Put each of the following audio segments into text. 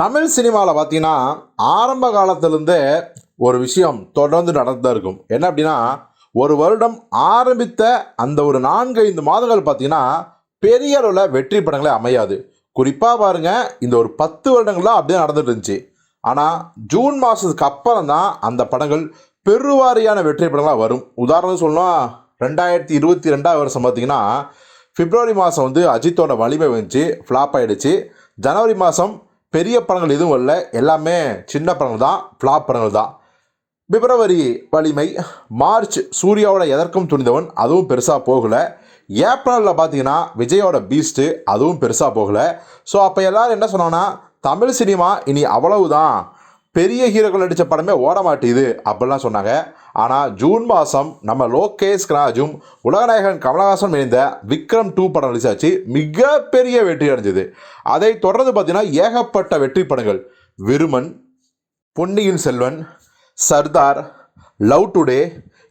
தமிழ் சினிமாவில் பார்த்தீங்கன்னா ஆரம்ப காலத்திலேருந்தே ஒரு விஷயம் தொடர்ந்து நடந்து இருக்கும். என்ன அப்படின்னா ஒரு வருடம் ஆரம்பித்த அந்த ஒரு நான்கு ஐந்து மாதங்கள் பார்த்தீங்கன்னா பெரிய அளவில் வெற்றி படங்களே அமையாது. குறிப்பாக பாருங்கள் இந்த ஒரு பத்து வருடங்களாக அப்படியே நடந்துட்டு இருந்துச்சு. ஆனால் ஜூன் மாதத்துக்கு அப்புறம் தான் அந்த படங்கள் பெருவாரியான வெற்றி படங்களாக வரும். உதாரணம் சொல்லணும் ரெண்டாயிரத்தி இருபத்தி ரெண்டாவது வருஷம் பார்த்தீங்கன்னா பிப்ரவரி மாதம் வந்து அஜித்தோட வலிமை வந்துச்சு ஃப்ளாப் ஆகிடுச்சு ஜனவரி மாதம் பெரிய படங்கள் எதுவும் இல்லை எல்லாமே சின்ன படங்கள் தான் ஃப்ளாப் படங்கள் தான். பிப்ரவரி வலிமை மார்ச் சூர்யாவோட எதற்கும் துணிந்தவன் அதுவும் பெருசாக போகலை. ஏப்ரலில் பார்த்தீங்கன்னா விஜயோட பீஸ்ட்டு அதுவும் பெருசாக போகலை. ஸோ அப்போ எல்லாரும் என்ன சொன்னாங்கன்னா தமிழ் சினிமா இனி அவ்வளவுதான். பெரிய ஹீரோக்கள் நடித்த படமே ஓட மாட்டேது அப்படிலாம் சொன்னாங்க. ஆனால் ஜூன் மாதம் நம்ம லோகேஷ் கிராஜும் உலகநாயகன் கமலஹாசன் இணைந்த விக்ரம் டூ படம் ரிலீஸ் ஆச்சு. மிகப்பெரிய வெற்றி அடைஞ்சது. அதை தொடர்ந்து பார்த்தீங்கன்னா ஏகப்பட்ட வெற்றி படங்கள். விருமன் பொன்னியின் செல்வன் சர்தார் லவ் டுடே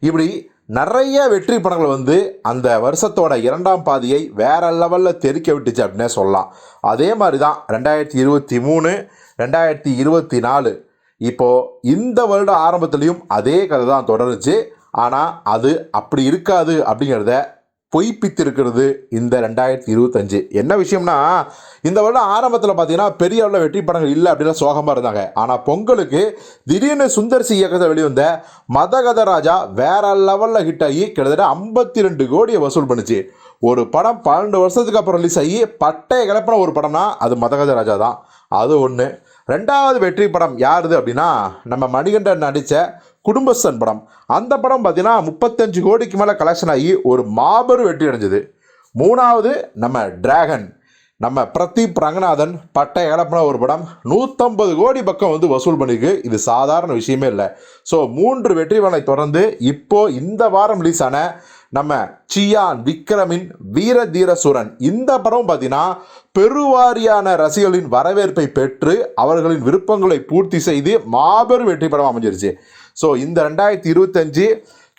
இப்படி நிறைய வெற்றி படங்கள் வந்து அந்த வருஷத்தோட இரண்டாம் பாதியை வேற லெவலில் தெறிக்க விட்டுச்சு அப்படின்னே சொல்லலாம். அதே மாதிரி தான் ரெண்டாயிரத்தி இருபத்தி மூணு ரெண்டாயிரத்தி இருபத்தி நாலு இப்போது இந்த வருட ஆரம்பத்துலேயும் அதே கதை தான் தொடருச்சு. ஆனால் அது அப்படி இருக்காது அப்படிங்கிறத பொய்ப்பித்திருக்கிறது இந்த ரெண்டாயிரத்தி இருபத்தஞ்சு. என்ன விஷயம்னா இந்த வருடம் ஆரம்பத்தில் பார்த்தீங்கன்னா பெரிய அளவில் வெற்றி படங்கள் இல்லை அப்படின்னா சோகமாக இருந்தாங்க. ஆனால் பொங்கலுக்கு திடீர்னு சுந்தர் சி இயக்கத்தில் வெளிவந்த மதகத ராஜா வேற லெவலில் ஹிட் ஆகி கிட்டத்தட்ட ஐம்பத்தி ரெண்டு கோடியை வசூல் பண்ணுச்சு. ஒரு படம் பன்னெண்டு வருஷத்துக்கு அப்புறம் ரிலீஸ் ஆகி பட்டைய கிளப்பின ஒரு படம்னா அது மதகத ராஜா தான். அது ஒன்று ரெண்டாவது வெற்றி படம் யாருது அப்படின்னா நம்ம மணிகண்டன் நடித்த குடும்பஸ்தன் படம். அந்த படம் பார்த்தீங்கன்னா முப்பத்தஞ்சு கோடிக்கு மேலே கலெக்ஷன் ஆகி ஒரு மாபெரும் வெற்றி அடைஞ்சது. மூணாவது நம்ம டிராகன் நம்ம பிரதீப் ரங்கநாதன் பட்டை இழப்பின ஒரு படம். நூற்றம்பது கோடி பக்கம் வந்து வசூல் பண்ணிருக்கு. இது சாதாரண விஷயமே இல்லை. ஸோ மூன்று வெற்றி படங்களை தொடர்ந்து இப்போ இந்த வாரம் ரிலீஸ் ஆன நம்ம சியான் விக்ரமின் வீர தீர இந்த படம் பார்த்தீங்கன்னா பெருவாரியான ரசிகர்களின் வரவேற்பை பெற்று அவர்களின் விருப்பங்களை பூர்த்தி செய்து மாபெரும் வெற்றி படம் அமைஞ்சிருச்சு. ஸோ இந்த ரெண்டாயிரத்தி இருபத்தஞ்சு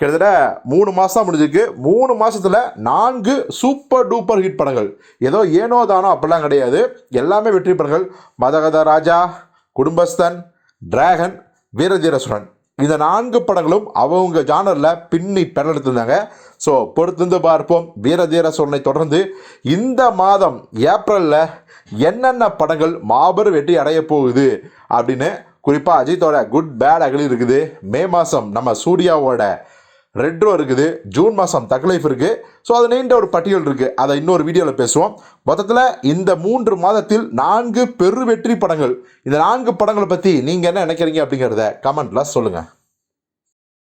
கிட்டத்தட்ட மூணு மாதம் முடிஞ்சிருக்கு. மூணு மாதத்தில் நான்கு சூப்பர் டூப்பர் ஹிட் படங்கள். ஏதோ ஏனோ தானோ அப்படிலாம் கிடையாது. எல்லாமே வெற்றி படங்கள். மதகத ராஜா குடும்பஸ்தன் டிராகன் வீரதீரசுரன். இந்த நான்கு படங்களும் அவங்க ஜானரில் பின்னி பெறெடுத்திருந்தாங்க ஸோ பொறுத்திருந்து பார்ப்போம். வீரதீரசுரனை தொடர்ந்து இந்த மாதம் ஏப்ரலில் என்னென்ன படங்கள் மாபெரும் வெற்றி அடைய போகுது அப்படின்னு குறிப்பாக அஜித்தோட குட் பேட் அகலி இருக்குது. மே மாதம் நம்ம சூர்யாவோட ரெட்ரோ இருக்குது ஜூன் மாதம் தக்லைஃப் இருக்குது ஸோ அது நீண்ட ஒரு பட்டியல் இருக்குது அதை இன்னொரு வீடியோவில் பேசுவோம். மொத்தத்தில் இந்த மூன்று மாதத்தில் நான்கு பெரு வெற்றி படங்கள். இந்த நான்கு படங்களை பற்றி நீங்கள் என்ன நினைக்கிறீங்க அப்படிங்கிறத கமெண்ட்டில் சொல்லுங்கள்